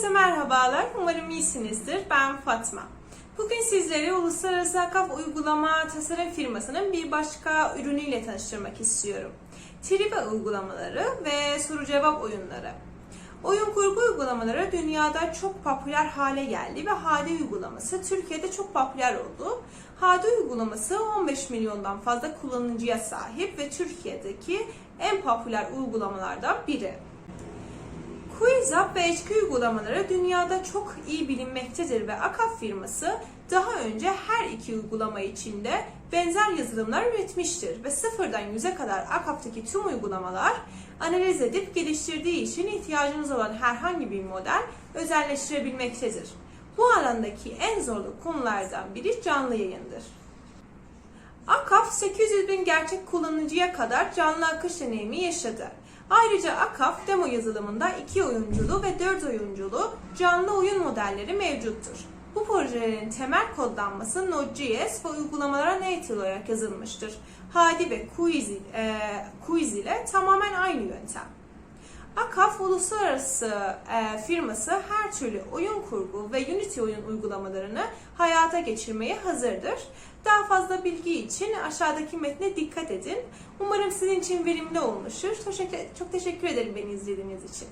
Herkese merhabalar. Umarım iyisinizdir. Ben Fatma. Bugün sizleri Uluslararası Akaf Uygulama Tasarım firmasının bir başka ürünüyle tanıştırmak istiyorum. Tribe uygulamaları ve soru cevap oyunları. Oyun kurgu uygulamaları dünyada çok popüler hale geldi ve Hadi uygulaması Türkiye'de çok popüler oldu. Hadi uygulaması 15 milyondan fazla kullanıcıya sahip ve Türkiye'deki en popüler uygulamalardan biri. QuizUp ve HQ uygulamaları dünyada çok iyi bilinmektedir ve Akaf firması daha önce her iki uygulama içinde benzer yazılımlar üretmiştir ve sıfırdan yüze kadar Akaf'taki tüm uygulamalar analiz edip geliştirdiği için ihtiyacınız olan herhangi bir model özelleştirebilmektedir. Bu alandaki en zorlu konulardan biri canlı yayındır. Akaf 800 bin gerçek kullanıcıya kadar canlı akış deneyimi yaşadı. Ayrıca Akaf demo yazılımında 2 oyunculu ve 4 oyunculu canlı oyun modelleri mevcuttur. Bu projelerin temel kodlanması Node.js ve uygulamalara native olarak yazılmıştır. Hadi ve Quiz, e, Quiz ile tamamen aynı yöntem. Akaf uluslararası e, firması her türlü oyun kurgu ve Unity oyun uygulamalarını hayata geçirmeye hazırdır. Daha fazla bilgi için aşağıdaki metne dikkat edin. Umarım sizin için verimli olmuştur. Çok teşekkür ederim beni izlediğiniz için.